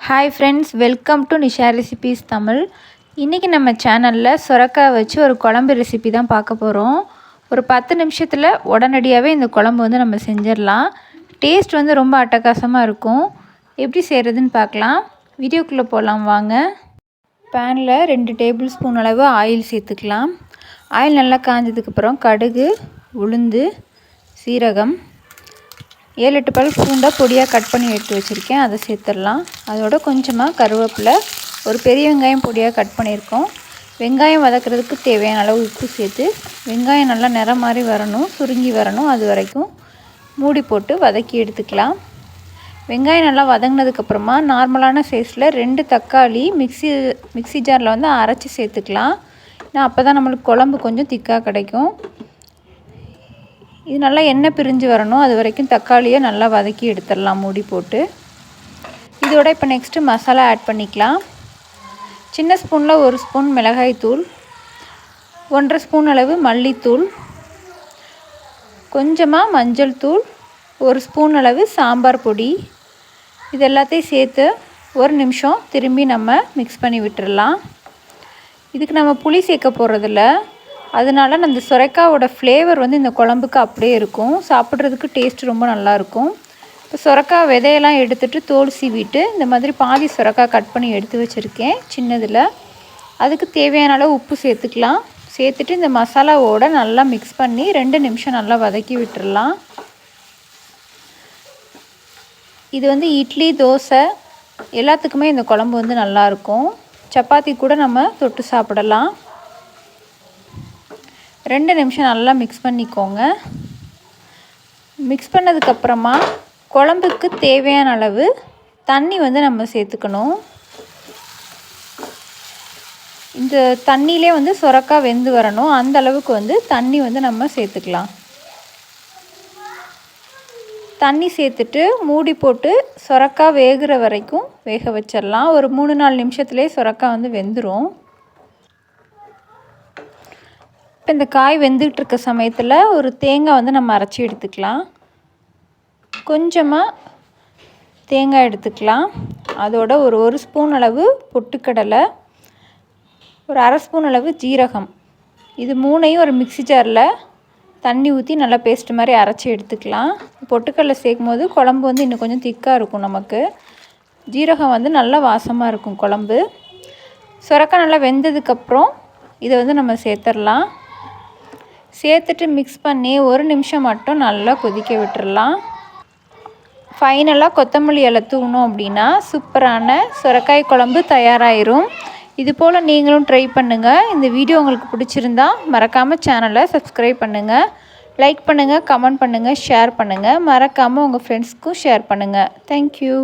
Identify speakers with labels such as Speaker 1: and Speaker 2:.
Speaker 1: Hi friends welcome to Nisha recipes Tamil இன்றைக்கி நம்ம சேனலில் சுரக்காய் வச்சு ஒரு குழம்பு ரெசிபி தான் பார்க்க போகிறோம் ஒரு பத்து நிமிஷத்தில் உடனடியாகவே இந்த குழம்பு வந்து நம்ம செஞ்சிடலாம். டேஸ்ட் வந்து ரொம்ப அட்டகாசமாக இருக்கும். எப்படி செய்கிறதுன்னு பார்க்கலாம். வீடியோக்குள்ளே போகலாம் வாங்க. பேனில் ரெண்டு டேபிள் ஸ்பூன் அளவு ஆயில் சேர்த்துக்கலாம். ஆயில் நல்லா காஞ்சதுக்கப்புறம் கடுகு உளுந்து சீரகம் ஏழு எட்டு பல் பூண்டாக பொடியாக கட் பண்ணி எடுத்து வச்சுருக்கேன். அதை சேர்த்துடலாம். அதோட கொஞ்சமாக கருவேப்பிலை ஒரு பெரிய வெங்காயம் பொடியாக கட் பண்ணியிருக்கோம். வெங்காயம் வதக்கிறதுக்கு தேவையான அளவு உப்பு சேர்த்து வெங்காயம் நல்லா நிறம் மாதிரி வரணும் சுருங்கி வரணும். அது வரைக்கும் மூடி போட்டு வதக்கி எடுத்துக்கலாம். வெங்காயம் நல்லா வதங்கினதுக்கப்புறமா நார்மலான சைஸில் ரெண்டு தக்காளி மிக்சி மிக்சி ஜாரில் வந்து அரைச்சி சேர்த்துக்கலாம். ஏன்னா அப்போ தான் நம்மளுக்கு குழம்பு கொஞ்சம் திக்காக கிடைக்கும். இது நல்லா எண்ணெய் பிரிஞ்சு வரணும் அது வரைக்கும் தக்காளியை நல்லா வதக்கி எடுத்துடலாம் மூடி போட்டு. இதோட இப்போ நெக்ஸ்ட்டு மசாலா ஆட் பண்ணிக்கலாம். சின்ன ஸ்பூனில் ஒரு ஸ்பூன் மிளகாய்த்தூள் ஒன்றரை ஸ்பூன் அளவு மல்லித்தூள் கொஞ்சமாக மஞ்சள் தூள் ஒரு ஸ்பூன் அளவு சாம்பார் பொடி. இது எல்லாத்தையும் சேர்த்து ஒரு நிமிஷம் திரும்பி நம்ம மிக்ஸ் பண்ணி விட்டுடலாம் இதுக்கு நம்ம புளி சேர்க்க போகிறதில்ல அதனால அந்த சுரைக்காவோட ஃப்ளேவர் வந்து இந்த குழம்புக்கு அப்படியே இருக்கும். சாப்பிட்றதுக்கு டேஸ்ட் ரொம்ப நல்லாயிருக்கும் இப்போ சுரக்காய் விதையெல்லாம் எடுத்துகிட்டு தோல் சீவிட்டு இந்த மாதிரி பாதி சுரக்காய் கட் பண்ணி எடுத்து வச்சுருக்கேன் சின்னதில். அதுக்கு தேவையான அளவு உப்பு சேர்த்துக்கலாம். சேர்த்துட்டு இந்த மசாலாவோட நல்லா மிக்ஸ் பண்ணி ரெண்டு நிமிஷம் நல்லா வதக்கி விட்டுடலாம் இது வந்து இட்லி தோசை எல்லாத்துக்குமே இந்த குழம்பு வந்து நல்லாயிருக்கும் சப்பாத்தி கூட நம்ம தொட்டு சாப்பிடலாம். ரெண்டு நிமிஷம் நல்லா மிக்ஸ் பண்ணிக்கோங்க. மிக்ஸ் பண்ணதுக்கப்புறமா குழம்புக்கு தேவையான அளவு தண்ணி வந்து நம்ம சேர்த்துக்கணும். இந்த தண்ணியிலே வந்து சுரக்காய் வெந்து வரணும். அந்த அளவுக்கு வந்து தண்ணி வந்து நம்ம சேர்த்துக்கலாம். தண்ணி சேர்த்துட்டு மூடி போட்டு சுரக்காய் வேகிற வரைக்கும் வேக வச்சிடலாம். ஒரு மூணு நாலு நிமிஷத்துலேயே சுரக்காய் வந்து வெந்துடும் இப்போ இந்த காய் வெந்துக்கிட்டு இருக்க சமயத்தில் ஒரு தேங்காய் வந்து நம்ம அரைச்சி எடுத்துக்கலாம். கொஞ்சமாக தேங்காய் எடுத்துக்கலாம். அதோட ஒரு ஒரு ஸ்பூன் அளவு பொட்டுக்கடலை ஒரு அரை ஸ்பூன் அளவு ஜீரகம். இது மூணையும் ஒரு மிக்சி ஜாரில் தண்ணி ஊற்றி நல்லா பேஸ்ட் மாதிரி அரைச்சி எடுத்துக்கலாம். பொட்டுக்கடலை சேர்க்கும் போது குழம்பு வந்து இன்னும் கொஞ்சம் திக்காக இருக்கும் நமக்கு. ஜீரகம் வந்து நல்லா வாசமாக இருக்கும் குழம்பு. சுரக்காய் நல்லா வெந்ததுக்கப்புறம் இதை வந்து நம்ம சேர்த்துடலாம். சேர்த்துட்டு மிக்ஸ் பண்ணி ஒரு நிமிஷம் மட்டும் நல்லா கொதிக்க விட்டுடலாம் ஃபைனலாக கொத்தமல்லி இலை தூணும் அப்படின்னா சூப்பரான சுரக்காய் குழம்பு தயாராகிரும் இது போல் நீங்களும் ட்ரை பண்ணுங்கள் இந்த வீடியோ உங்களுக்கு பிடிச்சிருந்தா மறக்காமல் சேனலை சப்ஸ்கிரைப் பண்ணுங்கள் லைக் பண்ணுங்கள் கமெண்ட் பண்ணுங்கள் ஷேர் பண்ணுங்கள் மறக்காமல் உங்கள் ஃப்ரெண்ட்ஸ்க்கும் ஷேர் பண்ணுங்கள் தேங்க்யூ